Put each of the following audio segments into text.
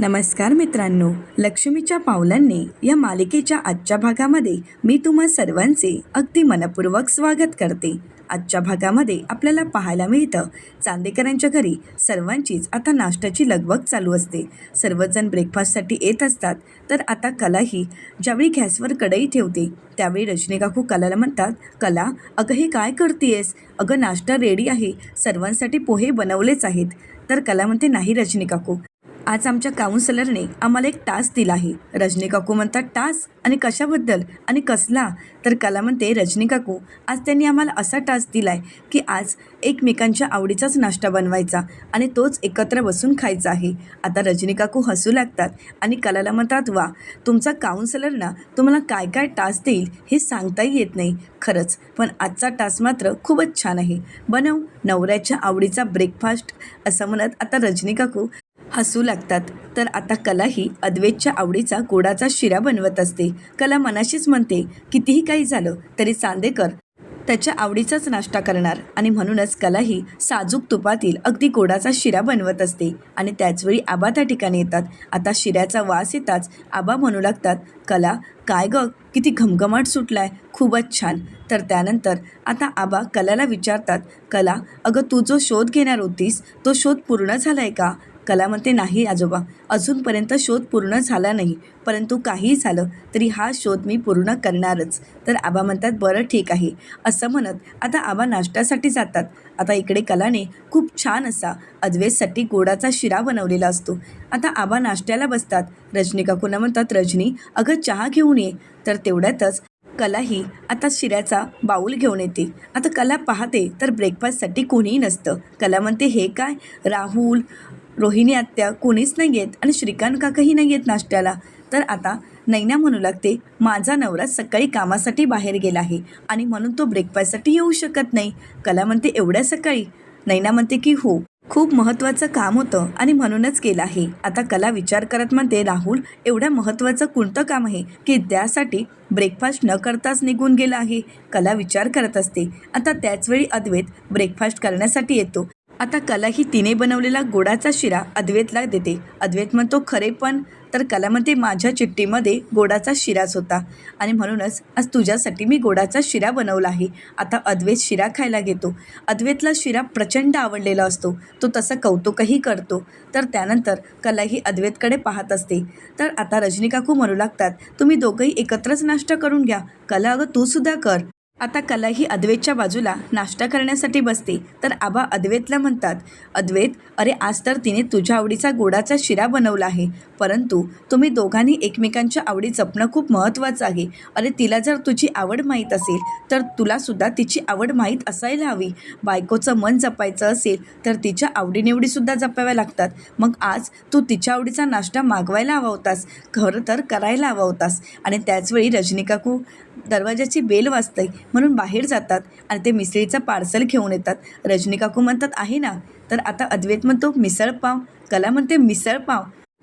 नमस्कार मित्रांनो लक्ष्मीच्या पावलांनी या मालिकेच्या आजच्या भागामध्ये मी तुम्हा सर्वांचे अगदी मनपूर्वक स्वागत करते. आजच्या भागामध्ये आपल्याला पाहायला मिळतं चांदेकरांच्या घरी सर्वांचीच आता नाश्त्याची लगबग चालू असते. सर्वजण ब्रेकफास्टसाठी येत असतात तर आता कलाही ज्यावेळी गॅसवर कढई ठेवते त्यावेळी रजनी काकू कलाला म्हणतात कला अगं हे काय करतेयस? अगं नाश्ता रेडी आहे सर्वांसाठी पोहे बनवलेच आहेत. तर कला म्हणते नाही रजनी काकू आज आमच्या काउन्सलरने आम्हाला एक टास्क दिला आहे रजनी काकू म्हणतात टास्क आणि कशाबद्दल? आणि कसला? तर कला म्हणते रजनी काकू आज त्यांनी आम्हाला असा टास्क दिला आहे की आज एकमेकांच्या आवडीचाच नाश्ता बनवायचा आणि तोच एकत्र बसून खायचा आहे. आता रजनी काकू हसू लागतात आणि कलाला म्हणतात वा तुमचा काउन्सलर ना तुम्हाला काय काय टास्क देईल हे सांगताही येत नाही. खरंच पण आजचा टास्क मात्र खूपच छान आहे. बनव नवऱ्याच्या आवडीचा ब्रेकफास्ट असं म्हणत आता रजनी काकू हसू लागतात. तर आता कला ही अद्वैतच्या आवडीचा गोडाचा शिरा बनवत असते. कला मनाशीच म्हणते कितीही काही झालं तरी चांदेकर त्याच्या आवडीचाच नाश्ता करणार. आणि म्हणूनच कला ही साजूक तुपातील अगदी गोडाचा शिरा बनवत असते आणि त्याचवेळी आबा त्या ठिकाणी येतात. आता शिऱ्याचा वास येताच आबा म्हणू लागतात कला काय ग? किती घमघमाट सुटलाय. खूपच छान. तर त्यानंतर आता आबा कलाला विचारतात कला अगं तू जो शोध घेणार होतीस तो शोध पूर्ण झाला आहे का? कला म्हणते नाही आजोबा अजूनपर्यंत शोध पूर्ण झाला नाही. परंतु काहीही झालं तरी हा शोध मी पूर्ण करणारच तर आबा म्हणतात बरं ठीक आहे असं म्हणत आता आबा नाश्त्यासाठी जातात. आता इकडे कलाने खूप छान असा अद्वेसाठी गोडाचा शिरा बनवलेला असतो. आता आबा नाश्त्याला बसतात. रजनी काकूंना म्हणतात रजनी अगं चहा घेऊन ये तर तेवढ्यातच कलाही आता शिऱ्याचा बाऊल घेऊन येते. आता कला पाहते तर ब्रेकफास्टसाठी कोणीही नसतं. कला म्हणते हे काय? राहुल रोहिणी आत्या कोणीच नाही आहेत आणि श्रीकांत काकाही नाही आहेत नाश्त्याला. तर आता नैना म्हणू लागते माझा नवरा सकाळी कामासाठी बाहेर गेला आहे आणि म्हणून तो ब्रेकफास्टसाठी येऊ शकत नाही. कला म्हणते एवढ्या सकाळी? नैना म्हणते की हो खूप महत्त्वाचं काम होतं आणि म्हणूनच केलं आहे. आता कला विचार करत म्हणते राहुल एवढ्या महत्त्वाचं कोणतं काम आहे की त्यासाठी ब्रेकफास्ट न करताच निघून गेला आहे? कला विचार करत असते. आता त्याचवेळी अद्वैत ब्रेकफास्ट करण्यासाठी येतो. आता कला ही तिने बनवलेला गोडाचा शिरा अद्वैतला देते. अद्वैत म्हणतो खरे पण. तर कला म्हणते माझ्या चिठ्ठीमध्ये गोडाचा शिराच होता आणि म्हणूनच आज तुझ्यासाठी मी गोडाचा शिरा बनवला आहे. आता अद्वैत शिरा खायला घेतो. अद्वैतला शिरा प्रचंड आवडलेला असतो. तो तसं कौतुकही करतो. तर त्यानंतर कला ही अद्वैतकडे पाहत असते. तर आता रजनी काकू म्हणू लागतात तुम्ही दोघंही एकत्रच नाश्ता करून घ्या. कला अगं तूसुद्धा कर. आता कला ही अद्वैतच्या बाजूला नाश्ता करण्यासाठी बसते. तर आबा अद्वैतला म्हणतात अद्वैत अरे आज तर तिने तुझ्या आवडीचा गोडाचा शिरा बनवला आहे. परंतु तुम्ही दोघांनी एकमेकांच्या आवडी जपणं खूप महत्त्वाचं आहे. अरे तिला जर तुझी आवड माहीत असेल तर तुलासुद्धा तिची आवड माहीत असायला हवी. बायकोचं मन जपायचं असेल तर तिच्या आवडीनिवडीसुद्धा जपाव्या लागतात. मग आज तू तिच्या आवडीचा नाश्ता मागवायला हवा होतास खरं तर करायला हवा होतास. आणि त्याचवेळी रजनी काकू दरवाजाची बेल वाजते म्हणून बाहेर जातात आणि ते मिसळीचं पार्सल घेऊन येतात. रजनीकाकू म्हणतात आहे ना? तर आता अद्वैत म्हणतो मिसळ पाव. कला म्हणते मिसळ पाव.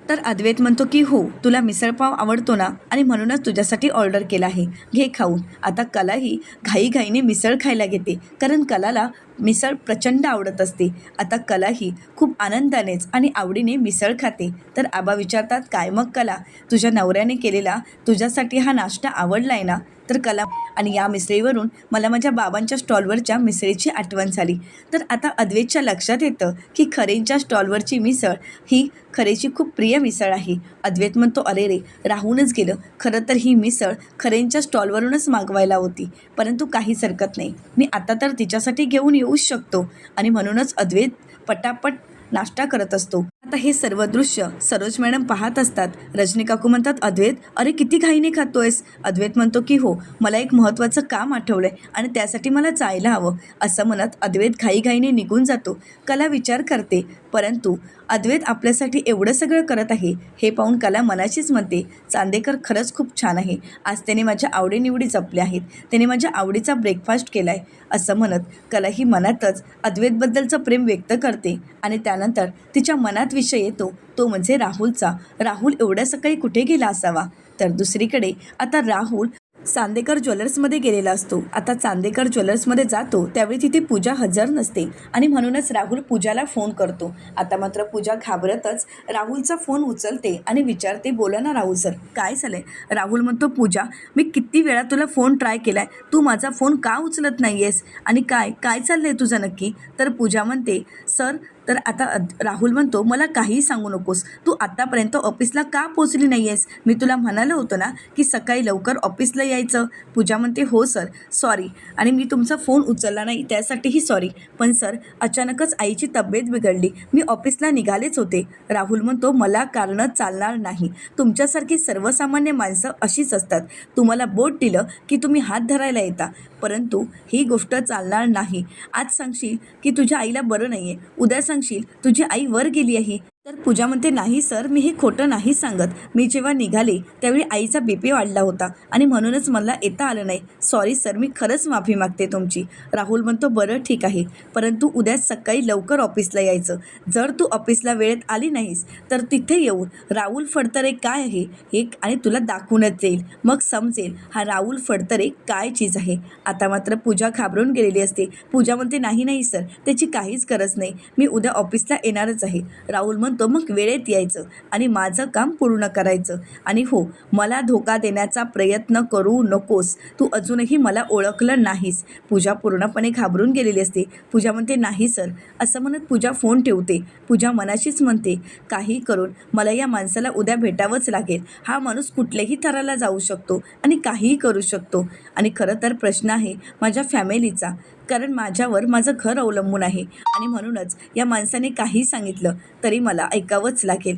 तर अद्वैत म्हणतो की हो तुला मिसळपाव आवडतो ना? आणि म्हणूनच तुझ्यासाठी ऑर्डर केला आहे. घे खाऊन. आता कलाही घाईघाईने मिसळ खायला घेते. कारण कलाला मिसळ प्रचंड आवडत असते. आता कलाही खूप आनंदानेच आणि आवडीने मिसळ खाते. तर आबा विचारतात काय मग कला? तुझ्या नवऱ्याने केलेला तुझ्यासाठी हा नाश्ता आवडला आहे ना? तर कला आणि या मिसळीवरून मला माझ्या बाबांच्या स्टॉलवरच्या मिसळीची आठवण झाली. तर आता अद्वैतच्या लक्षात येतं की खरेंच्या स्टॉलवरची मिसळ ही खरेची खूप प्रिय मिसळ आहे. अद्वैत म्हणतो अरे रे राहूनच गेलं. खरं तर ही मिसळ खरेंच्या स्टॉलवरूनच मागवायला होती. परंतु काहीच हरकत नाही. मी आता तर तिच्यासाठी घेऊन येऊ. येऊ शकतो. आणि म्हणूनच अद्वैत पटापट नाश्ता करत असतो. आता हे सर्व दृश्य सरोज मॅडम पाहत असतात. रजनी काकू म्हणतात अद्वैत अरे किती घाईने खातोयस. अद्वैत म्हणतो की हो मला एक महत्त्वाचं काम आठवलंय आणि त्यासाठी मला जायला हवं. असं म्हणत अद्वैत घाईघाईने निघून जातो. कला विचार करते. परंतु अद्वैत आपल्यासाठी एवढं सगळं करत आहे हे पाहून कला मनाचीच म्हणते चांदेकर खरंच खूप छान आहे. आज त्याने माझ्या आवडीनिवडी जपल्या आहेत. त्याने माझ्या आवडीचा ब्रेकफास्ट केला आहे असं म्हणत कला ही मनातच अद्वैतबद्दलचं प्रेम व्यक्त करते आणि त्यानंतर तिच्या मनात विषय येतो तो म्हणजे राहुलचा. राहुल एवढ्या सकाळी कुठे गेला असावा? तर दुसरीकडे आता राहुल चांदेकर ज्वेलर्समध्ये गेलेला असतो. आता चांदेकर ज्वेलर्समध्ये जातो त्यावेळी तिथे पूजा हजर नसते आणि म्हणूनच राहुल पूजाला फोन करतो. आता मात्र पूजा घाबरतच राहुलचा फोन उचलते आणि विचारते बोला ना राहुल सर काय झालंय? राहुल म्हणतो पूजा मी किती वेळा तुला फोन ट्राय केलाय तू माझा फोन का उचलत नाही आहेस आणि काय काय चाललंय तुझं नक्की? तर पूजा म्हणते सर तर आता राहुल म्हणतो मला काहीही सांगू नकोस. तू आत्तापर्यंत ऑफिसला का पोचली नाही आहेस मी तुला म्हणालं होतं ना की सकाळी लवकर ऑफिसला यायचं. पूजा म्हणते हो सर. सॉरी. आणि मी तुमचा फोन उचलला नाही त्यासाठीही सॉरी. पण सर अचानकच आईची तब्येत बिघडली. मी ऑफिसला निघालेच होते. राहुल म्हणतो मला कारणं चालणार नाही. तुमच्यासारखी सर्वसामान्य माणसं अशीच असतात. तुम्हाला बोट दिलं की तुम्ही हात धरायला येता. परंतु ही गोष्ट चालणार नाही. आज सांगशील की तुझ्या आईला बरं नाही आहे उद्या सांगशील? तुझी आई वर गेली आहे. तर पूजा म्हणते नाही सर मी हे खोटं नाही सांगत. मी जेव्हा निघाले त्यावेळी आईचा बी पी वाढला होता आणि म्हणूनच मला येता आलं नाही. सॉरी सर मी खरंच माफी मागते तुमची. राहुल म्हणतो बरं ठीक आहे. परंतु उद्या सकाळी लवकर ऑफिसला यायचं. जर तू ऑफिसला वेळेत आली नाहीस तर तिथे येऊन राहुल फडतरे काय आहे? हे आणि तुला दाखवूनच येईल मग समजेल हा राहुल फडतरे काय चीज आहे? आता मात्र पूजा घाबरून गेलेली असते. पूजा म्हणते नाही नाही सर त्याची काहीच गरज नाही. मी उद्या ऑफिसला येणारच आहे. राहुल म्हणतो मग वेळेत यायचं आणि माझं काम पूर्ण करायचं. आणि हो मला धोका देण्याचा प्रयत्न करू नकोस. तू अजूनही मला ओळखलं नाहीस. पूजा पूर्णपणे घाबरून गेलेली असते. पूजा म्हणते नाही सर. असं म्हणत पूजा फोन ठेवते. पूजा मनाशीच म्हणते काही करून मला या माणसाला उद्या भेटावंच लागेल. हा माणूस कुठल्याही थराला जाऊ शकतो आणि काहीही करू शकतो. आणि खरं तर प्रश्न आहे माझ्या फॅमिलीचा. कारण माझ्यावर माझं घर अवलंबून आहे. आणि म्हणूनच या माणसाने काही सांगितलं तरी मला ऐकावंच लागेल.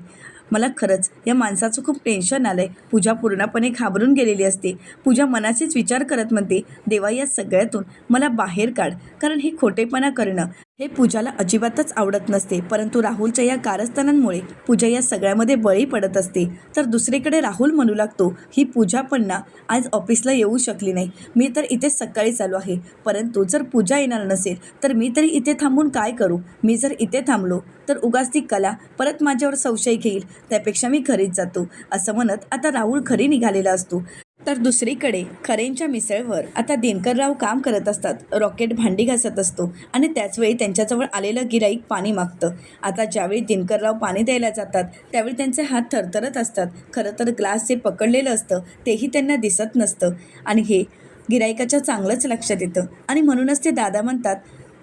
मला खरंच या माणसाचं खूप टेन्शन आलं आहे पूजा पूर्णपणे घाबरून गेलेली असते. पूजा मनाचेच विचार करत म्हणते देवा या सगळ्यातून मला बाहेर काढ. कारण हे खोटेपणा करणं हे पूजाला अजिबातच आवडत नसते परंतु राहुलच्या या कारस्थानांमुळे पूजा या सगळ्यामध्ये बळी पडत असते. तर दुसरीकडे राहुल म्हणू लागतो ही पूजा पण ना आज ऑफिसला येऊ शकली नाही. मी तर इथे सकाळी चालू आहे. परंतु जर पूजा येणार नसेल तर मी तरी इथे थांबून काय करू? मी जर इथे थांबलो तर उगाच ती कला परत माझ्यावर संशय घेईल. त्यापेक्षा मी घरीच जातो. असं म्हणत आता राहुल घरी निघालेला असतो. तर दुसरीकडे खरेंच्या मिसळवर आता दिनकरराव काम करत असतात. रॉकेट भांडी घासत असतो आणि त्याचवेळी त्यांच्याजवळ आलेलं गिराईक पाणी मागतं. आता ज्यावेळी दिनकरराव पाणी द्यायला जातात त्यावेळी त्यांचे हात थरथरत असतात. खरं तर ग्लास जे पकडलेलं असतं तेही त्यांना दिसत नसतं. आणि हे गिरायकाच्या चांगलंच लक्षात येतं. आणि म्हणूनच ते दादा म्हणतात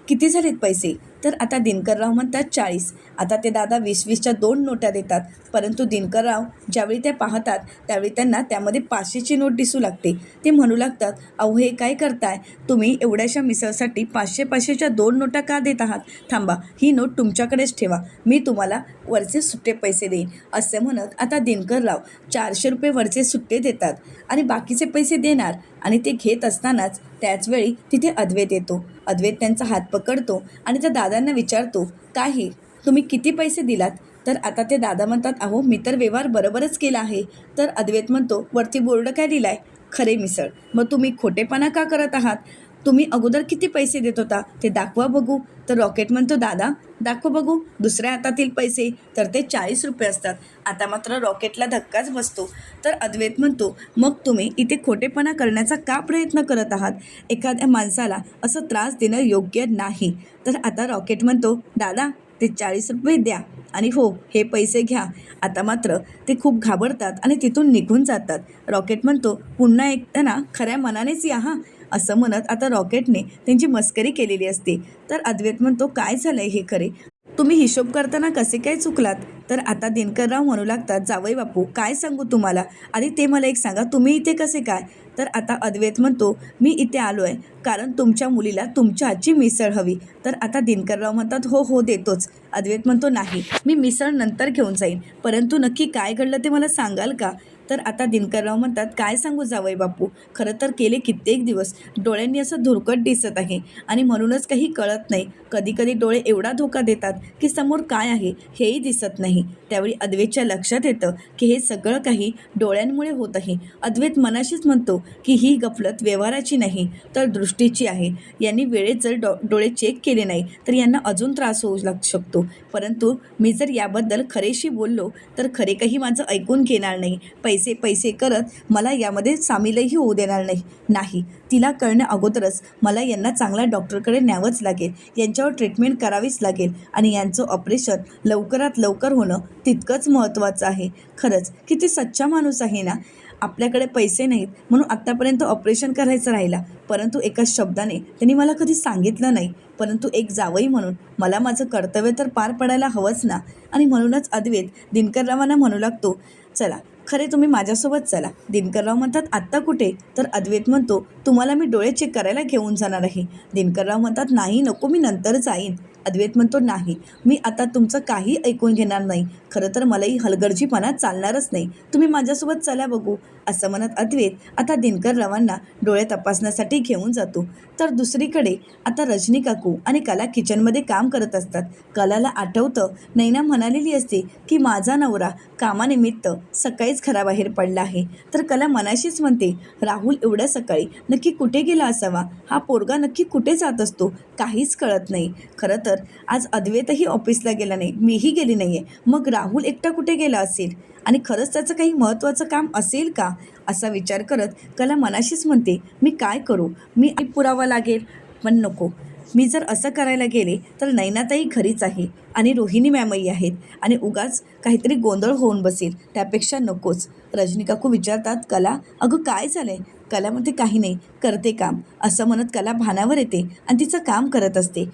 किती झालेत पैसे? तर आता दिनकरराव म्हणतात चाळीस. आता ते दादा वीस वीसच्या दोन नोटा देतात. परंतु दिनकरराव ज्यावेळी ते पाहतात त्यावेळी त्यांना त्यामध्ये पाचशेची नोट दिसू लागते. ते म्हणू लागतात अहो हे काय करताय? तुम्ही एवढ्याशा मिसळसाठी पाचशे पाचशेच्या दोन नोटा का देत आहात? थांबा ही नोट तुमच्याकडेच ठेवा. मी तुम्हाला वरचे सुट्टे पैसे देईन. असे म्हणत आता दिनकरराव चारशे रुपये वरचे सुट्टे देतात आणि बाकीचे पैसे देणार आणि ते घेत असतानाच त्याचवेळी तिथे अद्वैत येतो. अद्वैत त्यांचा हात पकडतो आणि त्या दादा दादांना विचारतो काही तुम्ही किती पैसे दिलात? तर आता ते दादा म्हणतात अहो मी तर व्यवहार बरोबरच केला आहे. तर अद्वैत म्हणतो वरती बोर्ड काय दिलाय? खरे मिसळ. मग तुम्ही खोटेपणा का करत आहात? तुम्ही अगोदर किती पैसे देत होता ते दाखवा बघू. तर रॉकेट म्हणतो दादा दाखवा बघू. दुसऱ्या हातातील पैसे. तर ते चाळीस रुपये असतात. आता मात्र रॉकेटला धक्काच बसतो. तर अद्वैत म्हणतो मग तुम्ही इथे खोटेपणा करण्याचा का प्रयत्न करत आहात? एखाद्या माणसाला असं त्रास देणं योग्य नाही. तर आता रॉकेट म्हणतो दादा ते चाळीस रुपये द्या आणि हो हे पैसे घ्या. आता मात्र ते खूप घाबरतात आणि तिथून निघून जातात. रॉकेट म्हणतो पुन्हा एकदा ना खऱ्या मनानेच या हां. असं म्हणत आता रॉकेटने त्यांची मस्करी केलेली असते. तर अद्वैत म्हणतो काय झालं हे खरे? तुम्ही हिशोब करताना कसे काय चुकलात? तर आता दिनकरराव म्हणू लागतात जावई बापू काय सांगू तुम्हाला? आधी ते मला एक सांगा तुम्ही इथे कसे काय? तर आता अद्वैत म्हणतो मी इथे आलो आहे कारण तुमच्या मुलीला तुमच्या आजची मिसळ हवी. तर आता दिनकरराव म्हणतात हो हो देतोच. अद्वैत म्हणतो नाही मी मिसळ नंतर घेऊन जाईन. परंतु नक्की काय घडलं ते मला सांगाल का? तर आता दिनकरराव म्हणतात काय सांगू जावई बापू? खरं तर गेले कित्येक दिवस. डोळ्यांनी असं धुरकट दिसत आहे. आणि म्हणूनच काही कळत नाही. कधी कधी डोळे एवढा धोका देतात की समोर काय आहे हेही दिसत नाही. त्यावेळी अद्वैतच्या लक्षात येतं की हे सगळं काही डोळ्यांमुळे होत आहे. अद्वैत मनाशीच म्हणतो की ही गफलत व्यवहाराची नाही तर दृष्टीची आहे. यांनी वेळेत जर डो डोळे चेक केले नाही तर यांना अजून त्रास होऊ लाग शकतो. परंतु मी जर याबद्दल खरेशी बोललो तर खरे काही माझं ऐकून घेणार नाही. पै पैसे पैसे करत मला यामध्ये सामीलही होऊ देणार नाही. नाही तिला कळण्या अगोदरच मला यांना चांगल्या डॉक्टरकडे न्यावंच लागेल. यांच्यावर ट्रीटमेंट करावीच लागेल आणि यांचं ऑपरेशन लवकरात लवकर होणं तितकंच महत्त्वाचं आहे. खरंच किती सच्चा माणूस आहे ना? आपल्याकडे पैसे नाहीत म्हणून आत्तापर्यंत ऑपरेशन करायचं राहिला. परंतु एका शब्दाने त्यांनी मला कधी सांगितलं नाही. परंतु एक जावई म्हणून मला माझं कर्तव्य तर पार पडायला हवंच ना? आणि म्हणूनच अद्वैत दिनकररावांना म्हणू लागतो चला खरे तुम्ही माझ्यासोबत चला. दिनकरराव म्हणतात आत्ता कुठे? तर अद्वैत म्हणतो तुम्हाला मी डोळे चेक करायला घेऊन जाणार आहे. दिनकरराव म्हणतात नाही नको मी नंतर जाईन. अद्वैत म्हणतो नाही. मी आता तुमचं काही ऐकून घेणार नाही. खरं तर मलाही हलगर्जीपणा चालणारच नाही. तुम्ही माझ्यासोबत चला बघू. असं म्हणत अद्वैत आता दिनकररावांना डोळे तपासण्यासाठी घेऊन जातो. तर दुसरीकडे आता रजनी काकू आणि कला किचनमध्ये काम करत असतात. कलाला आठवतं नैना म्हणालेली असते की माझा नवरा कामानिमित्त सकाळीच घराबाहेर पडला आहे. तर कला मनाशीच म्हणते राहुल एवढ्या सकाळी नक्की कुठे गेला असावा? हा पोरगा नक्की कुठे जात असतो? काहीच कळत नाही. खरं तर आज अद्वैतही ऑफिसला गेला नाही मीही गेली नाही आहे मग राहुल एकटा कुठे गेला असेल? आणि खरंच त्याचं काही महत्त्वाचं काम असेल का? असा विचार करत कला मनाशीच म्हणते मी काय करू? मी पुरावा लागेल पण नको. मी जर असं करायला गेले तर नैनाताई घरीच आहे आणि रोहिणी मॅमही आहेत आणि उगाच काहीतरी गोंधळ होऊन बसेल त्यापेक्षा नकोच. रजनी काकू विचारतात कला अगं काय झालं आहे कलामध्ये काही नाही करते काम. असं म्हणत कला भानावर येते आणि तिचं काम करत असते.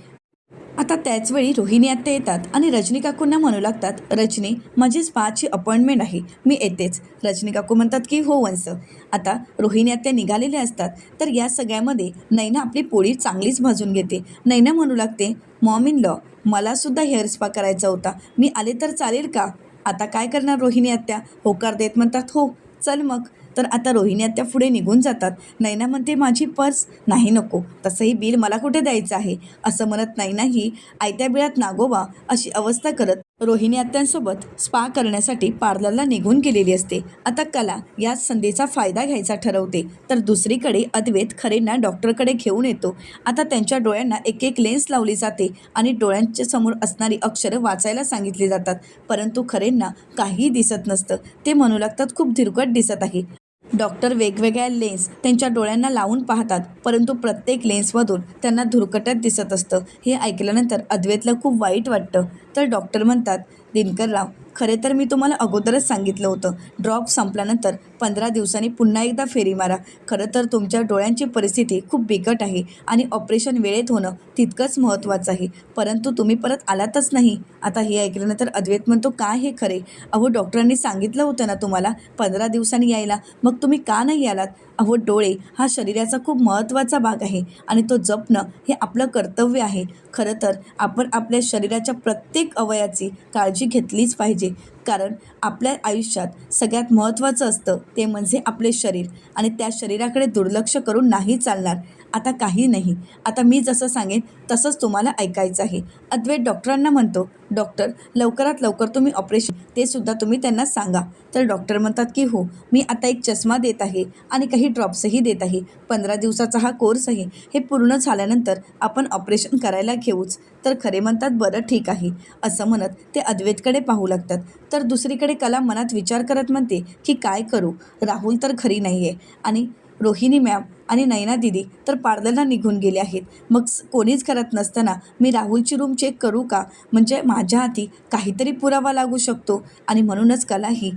आता त्याचवेळी रोहिणी आत्या येतात आणि रजनी काकूंना म्हणू लागतात रजनी माझी स्पाची अपॉइंटमेंट आहे मी येतेच. रजनी काकू म्हणतात की हो वंस. आता रोहिणी आत्या निघालेले असतात तर या सगळ्यामध्ये नैना आपली पोळी चांगलीच भाजून घेते. नैना म्हणू लागते मॉम इन लॉ मलासुद्धा हेअर स्पा करायचा होता. मी आले तर चालेल का? आता काय करणार रोहिणी आत्या? होकार देत म्हणतात हो चल मग. तर आता रोहिणी आत्या पुढे निघून जातात. नैना म्हणते माझी पर्स नाही नको. तसंही बिल मला कुठे द्यायचं आहे? असं म्हणत नैनाही आयत्या बिळात नागोबा अशी अवस्था करत रोहिणी आत्यांसोबत स्पा करण्यासाठी पार्लरला निघून गेलेली असते. आता कला या संधीचा फायदा घ्यायचा ठरवते. तर दुसरीकडे अद्वैत खरेंना डॉक्टरकडे घेऊन येतो. आता त्यांच्या डोळ्यांना एक एक लेन्स लावली जाते आणि डोळ्यांच्या समोर असणारी अक्षरं वाचायला सांगितली जातात. परंतु खरेंना काहीही दिसत नसतं. ते म्हणू लागतात खूप धिरकट दिसत आहे. डॉक्टर वेगवेगळ्या लेन्स त्यांच्या डोळ्यांना लावून पाहतात परंतु प्रत्येक लेन्समधून त्यांना धुरकटत दिसत असतं. हे ऐकल्यानंतर अद्वैतला खूप वाईट वाटतं. तर डॉक्टर म्हणतात दिनकरराव खरे तर मी तुम्हाला अगोदरच सांगितलं होतं. ड्रॉप संपल्यानंतर पंधरा दिवसांनी पुन्हा एकदा फेरी मारा. खरं तर तुमच्या डोळ्यांची परिस्थिती खूप बिकट आहे आणि ऑपरेशन वेळेत होणं तितकंच महत्त्वाचं आहे. परंतु तुम्ही परत आलातच नाही. आता हे ऐकल्यानंतर अद्वैत म्हणतो काय हे खरे? अहो डॉक्टरांनी सांगितलं होतं ना तुम्हाला पंधरा दिवसांनी यायला. मग तुम्ही का नाही आलात? अहो डोळे हा शरीराचा खूप महत्त्वाचा भाग आहे आणि तो जपणं हे आपलं कर्तव्य आहे. खरं तर आपण आपल्या शरीराच्या प्रत्येक अवयाची काळजी घेतलीच पाहिजे. कारण आपल्या आयुष्यात सगळ्यात महत्त्वाचं असतं ते म्हणजे आपले शरीर. आणि त्या शरीराकडे दुर्लक्ष करून नाही चालणार. आता काही नाही. आता मी जसं सांगेन तसंच तुम्हाला ऐकायचं आहे. अद्वैत डॉक्टरांना म्हणतो डॉक्टर लवकरात लवकर तुम्ही ऑपरेशन ते सुद्धा तुम्ही त्यांना सांगा. तर डॉक्टर म्हणतात की हो मी आता एक चष्मा देत आहे आणि काही ड्रॉप्सही देत आहे. पंधरा दिवसाचा हा कोर्स आहे. हे पूर्ण झाल्यानंतर आपण ऑपरेशन करायला घेऊच तर खरे म्हणतात बरं ठीक आहे असं म्हणत ते अद्वैतकडे पाहू लागतात. तर दुसरीकडे कला मनात विचार करत म्हणते की काय करू? राहुल तर खरी नाही आहे आणि रोहिणी मॅम आणि नयना दिदी तर पार्लरला निघून गेले आहेत. मग कोणीच करत नसताना मी राहुलची रूम चेक करू का? म्हणजे माझ्या हाती काहीतरी पुरावा लागू शकतो. आणि म्हणूनच कला ही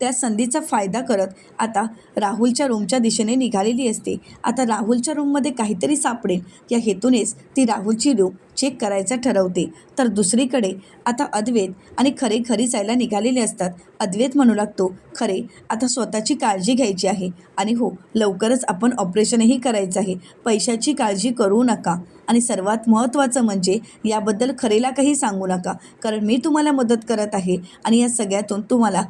त्या संधीचा फायदा करत आता राहुलच्या रूमच्या दिशेने निघालेली असते. आता राहुलच्या रूममध्ये काहीतरी सापडेल. या हेतूनेच ती राहुलची रूम चेक करायचं ठरवते. तर दुसरीकडे आता अद्वैत आणि खरे घरी जायला निघालेले असतात. अद्वैत म्हणू लागतो खरे आता स्वतःची काळजी घ्यायची आहे. आणि हो लवकरच आपण ऑपरेशनही करायचं आहे. पैशाची काळजी करू नका. आणि सर्वात महत्त्वाचं म्हणजे याबद्दल खरेला काही सांगू नका. कारण मी तुम्हाला मदत करत आहे. आणि या सगळ्यातून तुम्हाला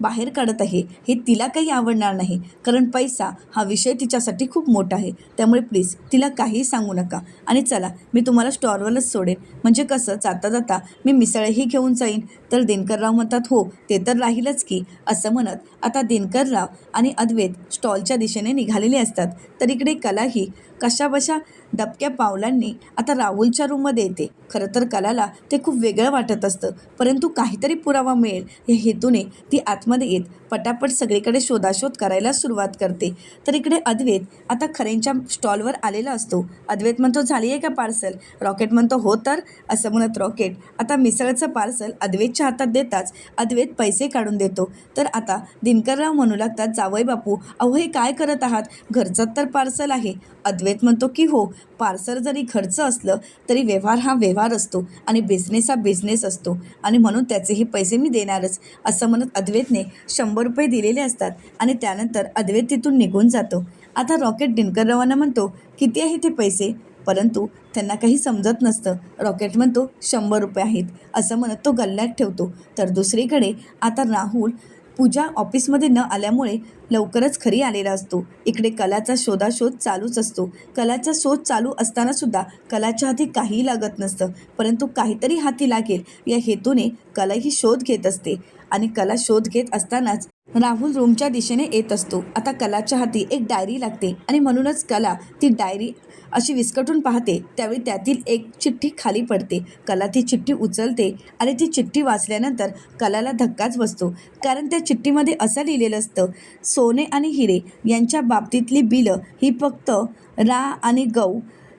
बाहेर काढत आहे. हे तिला काही आवडणार नाही. कारण पैसा हा विषय तिच्यासाठी खूप मोठा आहे. त्यामुळे प्लीज तिला काही सांगू नका. आणि चला मी तुम्हाला स्टॉलवरच सोडेन. म्हणजे कसं जाता जाता मी मिसळही घेऊन जाईन. तर दिनकरराव म्हणतात हो ते तर राहीलच की. असं म्हणत आता दिनकरराव आणि अद्वैत स्टॉलच्या दिशेने निघालेले असतात. तर इकडे कलाही कशाबशा दबक्या पावलांनी आता राहुलच्या रूममध्ये येते. खरं तर कलाला ते खूप वेगळं वाटत असतं. परंतु काहीतरी पुरावा मिळेल. या हेतूने ती आतमध्ये येत पटापट सगळीकडे शोधाशोध करायला सुरुवात करते. तर इकडे अद्वैत आता खरेंच्या स्टॉलवर आलेला असतो. अद्वैत म्हणतो झाली आहे का पार्सल? रॉकेट म्हणतो हो तर. असं म्हणत रॉकेट आता मिसळचं पार्सल अद्वैतच्या हातात देताच अद्वैत पैसे काढून देतो. तर आता दिनकरराव म्हणू लागतात जावई बापू अहो हे काय करत आहात? घरचं तर पार्सल आहे. अद्वैत म्हणतो की हो पार्सल जरी खर्च असलं तरी व्यवहार हा व्यवहार असतो आणि बिझनेस हा बिझनेस असतो. आणि म्हणून त्याचेही पैसे मी देणारच. असं म्हणत अद्वैतने शंभर रुपये दिलेले असतात आणि त्यानंतर अद्वैत तिथून निघून जातो. आता रॉकेट दिनकररावांना म्हणतो किती आहे ते पैसे? परंतु त्यांना काही समजत नसतं. रॉकेट म्हणतो शंभर रुपये आहेत. असं म्हणत तो गल्ल्यात ठेवतो. तर दुसरीकडे आता राहुल पूजा ऑफिसमध्ये न आल्यामुळे लवकरच खरी आलेला असतो. इकडे कलाचा शोधाशोध चालूच असतो. कलाचा शोध चालू असतानासुद्धा कलाच्या हाती काहीही लागत नसतं. परंतु काहीतरी हाती लागेल. या हेतूने कला ही शोध घेत असते. आणि कला शोध घेत असतानाच राहुल रूमच्या दिशेने येत असतो. आता कलाच्या हाती एक डायरी लागते आणि म्हणूनच कला ती डायरी अशी विस्कटून पाहते. त्यावेळी त्यातील एक चिठ्ठी खाली पडते. कला ती चिठ्ठी उचलते आणि ती चिठ्ठी वाचल्यानंतर कलाला धक्काच बसतो. कारण त्या चिठ्ठीमध्ये असं लिहिलेलं असतं सोने आणि हिरे यांच्या बाबतीतली बिलं ही फक्त रा आणि गौ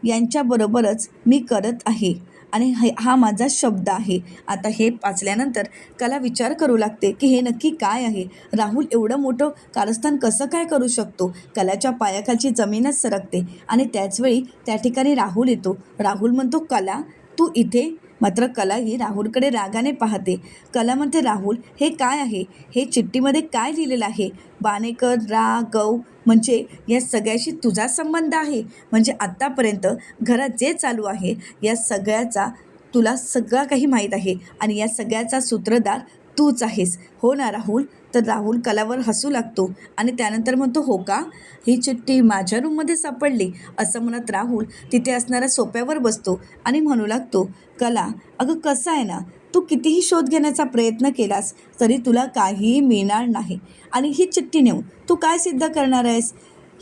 यांच्याबरोबरच मी करत आहे. आणि हे हा माझा शब्द आहे. आता हे वाचल्यानंतर कला विचार करू लागते की हे नक्की काय आहे? राहुल एवढं मोठं कारस्थान कसं काय करू शकतो? कलाच्या पायाखालची जमीनच सरकते आणि त्याचवेळी त्या ठिकाणी राहुल येतो. राहुल म्हणतो कला तू इथे मात्र कला ही राहुलकडे रागाने पाहते. कला म्हणते राहुल हे काय आहे? हे चिठ्ठीमध्ये काय लिहिलेलं आहे? बाणेकर रा गौ म्हणजे या सगळ्याशी तुझा संबंध आहे. म्हणजे आत्तापर्यंत घरात जे चालू आहे या सगळ्याचा तुला सगळं काही माहीत आहे. आणि या सगळ्याचा सूत्रधार तूच आहेस. हो ना राहुल? तर राहुल कलावर हसू लागतो आणि त्यानंतर म्हणतो हो का? ही चिठ्ठी माझ्या रूममध्ये सापडली. असं म्हणत राहुल तिथे असणाऱ्या सोप्यावर बसतो आणि म्हणू लागतो कला अगं कसं आहे ना? तू कितीही शोध घेण्याचा प्रयत्न केलास तरी तुला काहीही मिळणार नाही. आणि ही चिठ्ठी नेऊन तू काय सिद्ध करणार आहेस?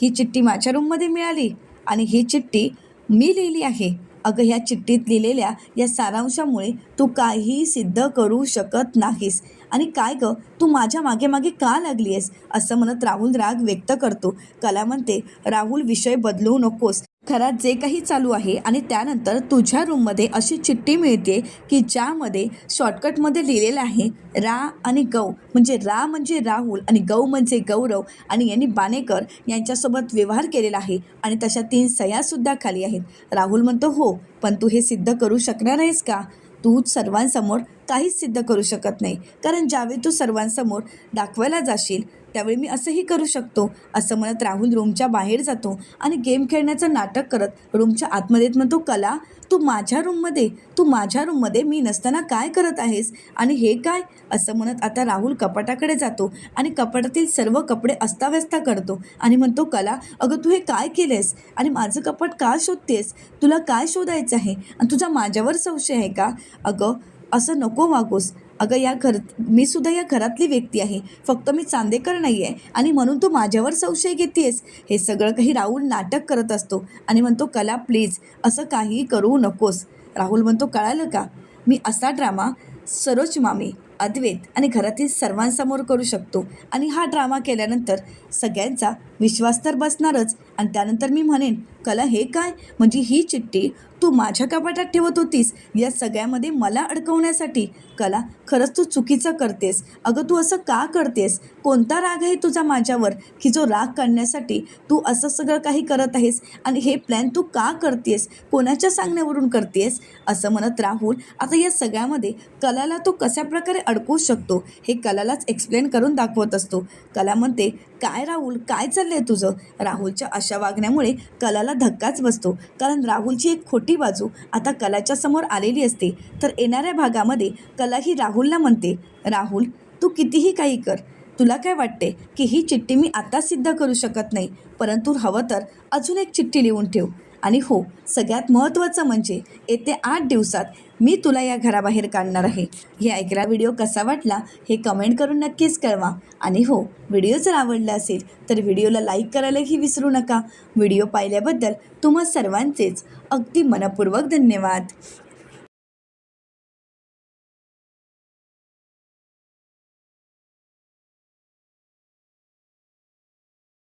ही चिठ्ठी माझ्या रूममध्ये मिळाली आणि ही चिठ्ठी मी लिहिली आहे. अगं ह्या चिठ्ठीत लिहिलेल्या या सारांशामुळे तू काहीही सिद्ध करू शकत नाहीस. आणि काय गं तू माझ्या मागे मागे का लागली आहेस असं म्हणत राहुल राग व्यक्त करतो. कला म्हणते राहुल विषय बदलू नकोस. घरात जे काही चालू आहे आणि त्यानंतर तुझ्या रूममध्ये अशी चिठ्ठी मिळते की ज्यामध्ये शॉर्टकटमध्ये लिहिलेलं आहे रा आणि गौ. म्हणजे रा म्हणजे राहुल आणि गौ म्हणजे गौरव आणि यांनी बाणेकर यांच्यासोबत व्यवहार केलेला आहे आणि तशा तीन सह्यासुद्धा खाली आहेत. राहुल म्हणतो हो पण तू हे सिद्ध करू शकणार आहेस का? तू सर्वांसमोर काहीच सिद्ध करू शकत नाही. कारण ज्यावेळी तू सर्वांसमोर दाखवायला जाशील त्यावेळी मी असंही करू शकतो असं म्हणत राहुल रूमच्या बाहेर जातो आणि गेम खेळण्याचं नाटक करत रूमच्या आतमध्ये म्हणतो कला तू माझ्या रूममध्ये तू माझ्या रूममध्ये मी नसताना काय करत आहेस? आणि हे काय? असं म्हणत आता राहुल कपाटाकडे जातो आणि कपाटातील सर्व कपडे अस्ताव्यस्ता करतो आणि म्हणतो कला अगं तू हे काय केलेस आणि माझं कपाट का शोधतेस? तुला काय शोधायचं आहे? आणि तुझा माझ्यावर संशय आहे का? अगं असं नको वागूस. अगं या घर मी सुद्धा या घरातली व्यक्ती आहे. फक्त मी चांदेकर नाही आहे आणि म्हणून तू माझ्यावर संशय घेतेस. हे सगळं काही राहुल नाटक करत असतो आणि म्हणतो कला प्लीज असं काहीही करू नकोस. राहुल म्हणतो कळालं का? मी असा ड्रामा सरोज मामी अद्वैत आणि घरातील सर्वांसमोर करू शकतो. आणि हा ड्रामा केल्यानंतर सगळ्यांचा विश्वास तर बसणारच. आणि त्यानंतर मी म्हणेन कला हे काय? म्हणजे ही चिठ्ठी तू माझ्या कपाटात ठेवत होतीस या सगळ्यामध्ये मला अडकवण्यासाठी. कला खरंच तू चुकीचं करतेस. अगं तू असं का करतेस? कोणता राग आहे तुझा माझ्यावर? की जो राग काढण्यासाठी तू असं सगळं काही करत आहेस? आणि हे प्लॅन तू का करतेस? कोणाच्या सांगण्यावरून करतेस? असं म्हणत राहुल आता या सगळ्यामध्ये कलाला तो कशा प्रकारे अडकवू शकतो हे कलालाच एक्सप्लेन करून दाखवत असतो. कला म्हणते काय राहुल? काय चाललंय तुझं. राहुलच्या अशा वागण्यामुळे कलाला धक्काच बसतो. कारण राहुलची एक खोटी बाजू आता कलाच्या समोर आलेली असते. तर येणाऱ्या भागामध्ये कला ही राहुलला म्हणते. राहुल तू कितीही काही कर. तुला काय वाटते की ही चिठ्ठी मी आता सिद्ध करू शकत नाही? परंतु हवं तर अजून एक चिठ्ठी लिहून ठेव. आणि हो सगळ्यात महत्त्वाचं म्हणजे येत्या आठ दिवसात मी तुला या घराबाहेर काढणार आहे. हे ऐकला व्हिडिओ कसा वाटला हे कमेंट करून नक्कीच कळवा. आणि हो व्हिडिओ जर आवडला असेल तर व्हिडिओला लाईक करायलाही विसरू नका. व्हिडिओ पाहिल्याबद्दल तुम्हा सर्वांचेच अगदी मनपूर्वक धन्यवाद.